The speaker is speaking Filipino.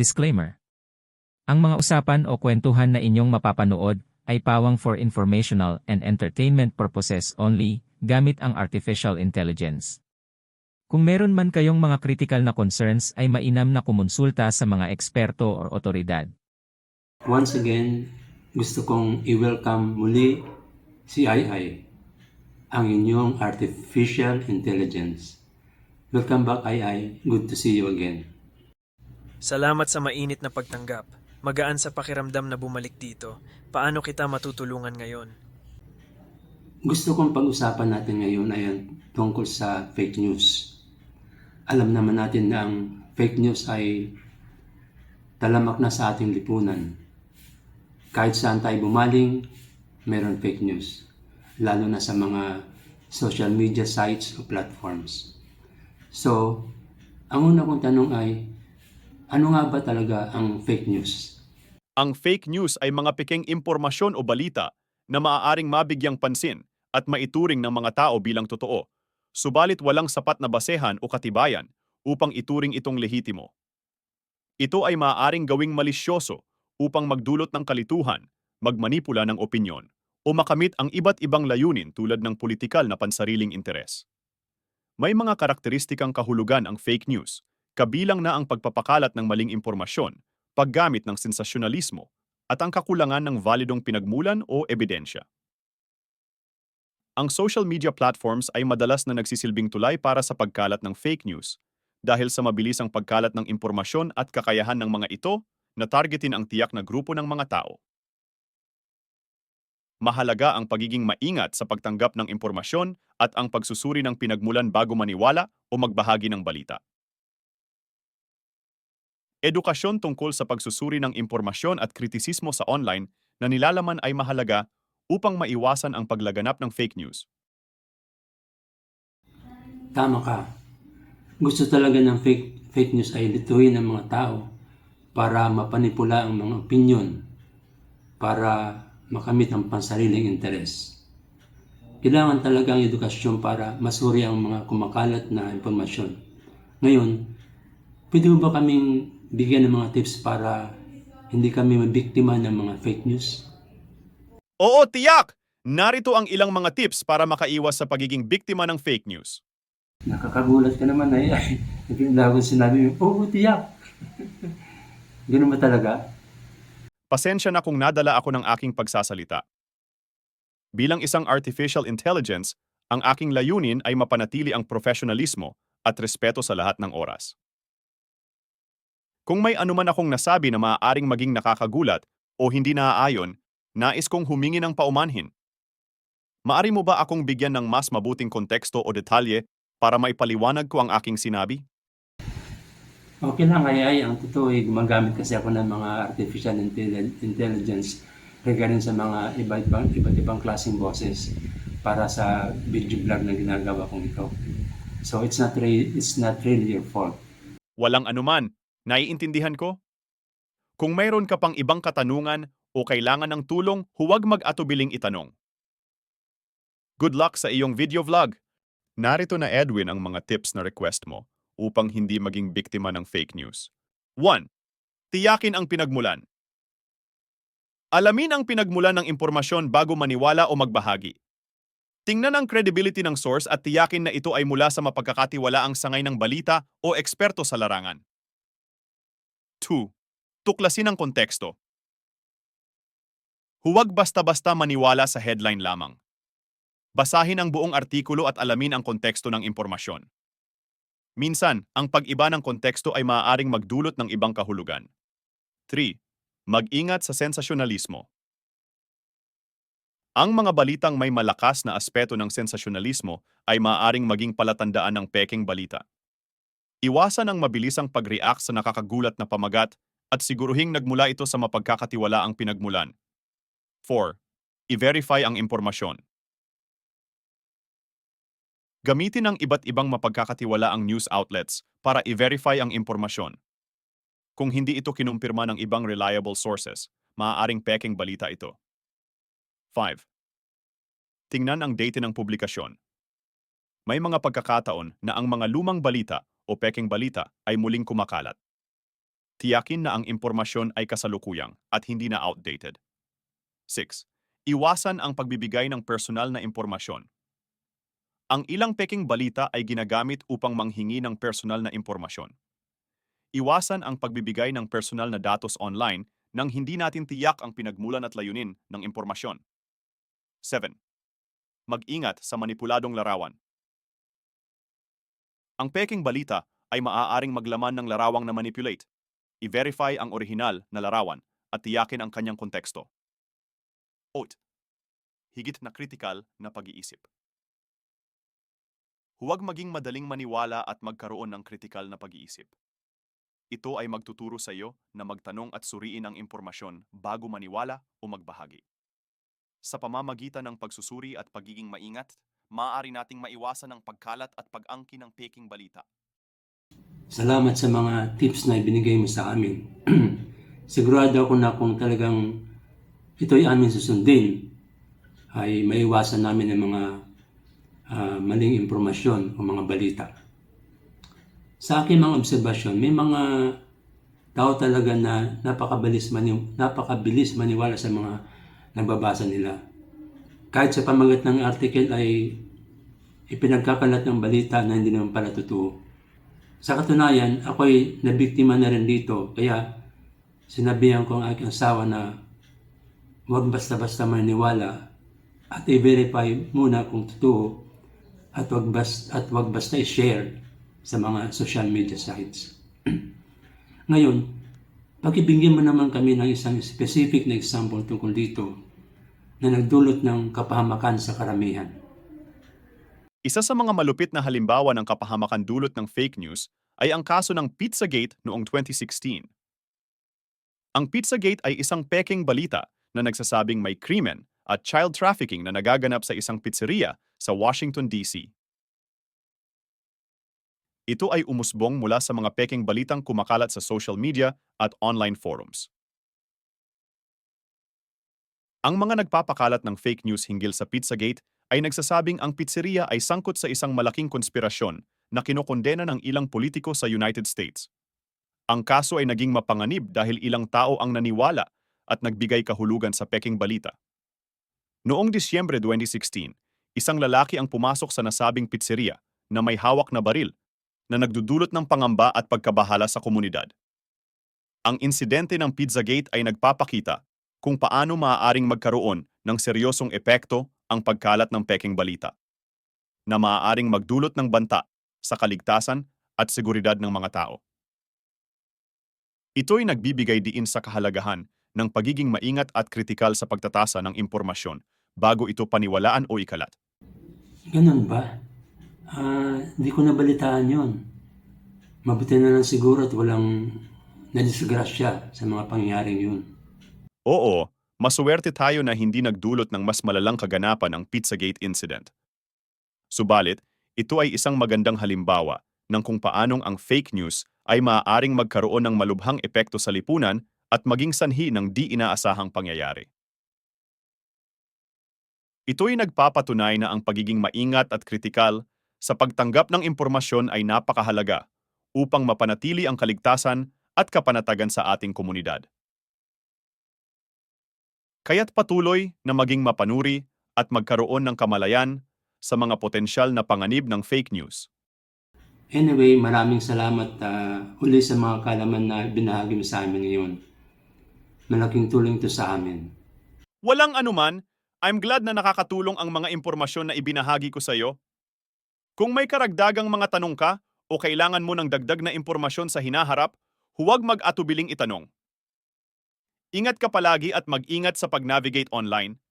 Disclaimer. Ang mga usapan o kwentuhan na inyong mapapanood ay pawang for informational and entertainment purposes only, gamit ang artificial intelligence. Kung meron man kayong mga critical na concerns ay mainam na kumonsulta sa mga eksperto o otoridad. Once again, gusto kong i-welcome muli si AI, ang inyong artificial intelligence. Welcome back, AI. Good to see you again. Salamat sa mainit na pagtanggap. Magaan sa pakiramdam na bumalik dito. Paano kita matutulungan ngayon? Gusto kong pag-usapan natin ngayon ay tungkol sa fake news. Alam naman natin na ang fake news ay talamak na sa ating lipunan. Kahit saan tayo bumaling, meron fake news. Lalo na sa mga social media sites o platforms. So, ang una kong tanong ay, ano nga ba talaga ang fake news? Ang fake news ay mga pikeng impormasyon o balita na maaaring mabigyang pansin at maituring ng mga tao bilang totoo, subalit walang sapat na basehan o katibayan upang ituring itong lehitimo. Ito ay maaaring gawing malisyoso upang magdulot ng kalituhan, magmanipula ng opinyon, o makamit ang iba't ibang layunin tulad ng politikal na pansariling interes. May mga karakteristikang kahulugan ang fake news, kabilang na ang pagpapakalat ng maling impormasyon, paggamit ng sensasyonalismo, at ang kakulangan ng validong pinagmulan o ebidensya. Ang social media platforms ay madalas na nagsisilbing tulay para sa pagkalat ng fake news dahil sa mabilisang pagkalat ng impormasyon at kakayahan ng mga ito na targetin ang tiyak na grupo ng mga tao. Mahalaga ang pagiging maingat sa pagtanggap ng impormasyon at ang pagsusuri ng pinagmulan bago maniwala o magbahagi ng balita. Edukasyon tungkol sa pagsusuri ng impormasyon at kritisismo sa online na nilalaman ay mahalaga upang maiwasan ang paglaganap ng fake news. Tama ka. Gusto talaga ng fake, fake news ay lituin ng mga tao para mapanipula ang mga opinion para makamit ang pansariling interes. Kailangan talaga ang edukasyon para masuri ang mga kumakalat na impormasyon. Ngayon, pwede mo ba kaming bigyan ng mga tips para hindi kami mabiktima ng mga fake news? Oo, tiyak! Narito ang ilang mga tips para makaiwas sa pagiging biktima ng fake news. Nakakagulat ka naman ay ay. Akong sinabi mo, oo, tiyak. Ganun ba talaga? Pasensya na kung nadala ako ng aking pagsasalita. Bilang isang artificial intelligence, ang aking layunin ay mapanatili ang profesionalismo at respeto sa lahat ng oras. Kung may anuman akong nasabi na maaaring maging nakakagulat o hindi naaayon, nais kong humingi ng paumanhin. Maari mo ba akong bigyan ng mas mabuting konteksto o detalye para maipaliwanag ko ang aking sinabi? Okay lang, ay ay. Ang totoo ay gumagamit kasi ako ng mga artificial intelli- intelligence regarding sa mga iba't ibang, iba't ibang klaseng boses para sa video vlog na ginagawa kong ito. So it's not really, it's not really your fault. Walang anuman, naiintindihan ko? Kung mayroon ka pang ibang katanungan o kailangan ng tulong, huwag mag-atubiling itanong. Good luck sa iyong video vlog! Narito na Edwin ang mga tips na request mo upang hindi maging biktima ng fake news. 1. Tiyakin ang pinagmulan. Alamin ang pinagmulan ng impormasyon bago maniwala o magbahagi. Tingnan ang credibility ng source at tiyakin na ito ay mula sa mapagkakatiwalaang sangay ng balita o eksperto sa larangan. 2. Tuklasin ang konteksto. Huwag basta-basta maniwala sa headline lamang. Basahin ang buong artikulo at alamin ang konteksto ng impormasyon. Minsan, ang pag-iba ng konteksto ay maaaring magdulot ng ibang kahulugan. 3. Mag-ingat sa sensasyonalismo. Ang mga balitang may malakas na aspeto ng sensasyonalismo ay maaaring maging palatandaan ng peking balita. Iwasan ang mabilisang pag-react sa nakakagulat na pamagat at siguruhing nagmula ito sa mapagkakatiwalaang pinagmulan. 4. I-verify ang impormasyon. Gamitin ang iba't ibang mapagkakatiwalaang news outlets para i-verify ang impormasyon. Kung hindi ito kinumpirma ng ibang reliable sources, maaaring peking balita ito. 5. Tingnan ang date ng publikasyon. May mga pagkakataon na ang mga lumang balita o peking balita ay muling kumakalat. Tiyakin na ang impormasyon ay kasalukuyang at hindi na outdated. 6. Iwasan ang pagbibigay ng personal na impormasyon. Ang ilang peking balita ay ginagamit upang manghingi ng personal na impormasyon. Iwasan ang pagbibigay ng personal na datos online nang hindi natin tiyak ang pinagmulan at layunin ng impormasyon. 7. Mag-ingat sa manipuladong larawan. Ang peking balita ay maaaring maglaman ng larawang na manipulate. I-verify ang orihinal na larawan at tiyakin ang kanyang konteksto. 8. Higit na kritikal na pag-iisip. Huwag maging madaling maniwala at magkaroon ng kritikal na pag-iisip. Ito ay magtuturo sa iyo na magtanong at suriin ang impormasyon bago maniwala o magbahagi. Sa pamamagitan ng pagsusuri at pagiging maingat, maaari nating maiwasan ang pagkalat at pag-angki ng peking balita. Salamat sa mga tips na ibinigay mo sa amin. Sigurado ako na kung talagang ito'y amin susundin, ay maiwasan namin ang mga ah, maling impormasyon o mga balita. Sa aking mga obserbasyon, may mga tao talaga na napakabilis, mani, napakabilis maniwala sa mga nagbabasa nila. Kahit sa pamagat ng article ay ipinagkakalat ng balita na hindi naman pala totoo. Sa katunayan, ako'y nabiktima na rin dito. Kaya sinabihan ko ang aking asawa na huwag basta-basta maniwala at i-verify muna kung totoo at wag, bas, at wag basta i-share sa mga social media sites. Ngayon, pakibigyan mo naman kami ng isang specific na example tungkol dito na nagdulot ng kapahamakan sa karamihan. Isa sa mga malupit na halimbawa ng kapahamakan dulot ng fake news ay ang kaso ng Pizzagate noong 2016. Ang Pizzagate ay isang peking balita na nagsasabing may krimen at child trafficking na nagaganap sa isang pizzeria sa Washington, D.C. Ito ay umusbong mula sa mga peking balitang kumakalat sa social media at online forums. Ang mga nagpapakalat ng fake news hinggil sa Pizzagate ay nagsasabing ang pizzeria ay sangkot sa isang malaking konspirasyon na kinokondena ng ilang politiko sa United States. Ang kaso ay naging mapanganib dahil ilang tao ang naniwala at nagbigay kahulugan sa peking balita. Noong Disyembre 2016, isang lalaki ang pumasok sa nasabing pizzeria na may hawak na baril na nagdudulot ng pangamba at pagkabahala sa komunidad. Ang insidente ng Pizzagate ay nagpapakita kung paano maaaring magkaroon ng seryosong epekto ang pagkalat ng peking balita na maaaring magdulot ng banta sa kaligtasan at seguridad ng mga tao. Ito'y nagbibigay diin sa kahalagahan ng pagiging maingat at kritikal sa pagtatasa ng impormasyon bago ito paniwalaan o ikalat. Ganun ba? Ah, hindi ko nabalitaan yon. Mabuti na lang siguro at walang nadisgrasya sa mga pangyayaring yun. Oo, masuwerte tayo na hindi nagdulot ng mas malalang kaganapan ang Pizzagate incident. Subalit, ito ay isang magandang halimbawa ng kung paanong ang fake news ay maaaring magkaroon ng malubhang epekto sa lipunan at maging sanhi ng di inaasahang pangyayari. Ito'y nagpapatunay na ang pagiging maingat at kritikal sa pagtanggap ng impormasyon ay napakahalaga upang mapanatili ang kaligtasan at kapanatagan sa ating komunidad. Kaya't patuloy na maging mapanuri at magkaroon ng kamalayan sa mga potensyal na panganib ng fake news. Anyway, maraming salamat ah, uli sa mga kalaman na binahagi mo sa amin ngayon. Malaking tulong ito sa amin. Walang anuman, I'm glad na nakakatulong ang mga impormasyon na ibinahagi ko sa iyo. Kung may karagdagang mga tanong ka o kailangan mo ng dagdag na impormasyon sa hinaharap, huwag mag-atubiling itanong. Ingat ka palagi at mag-ingat sa pag-navigate online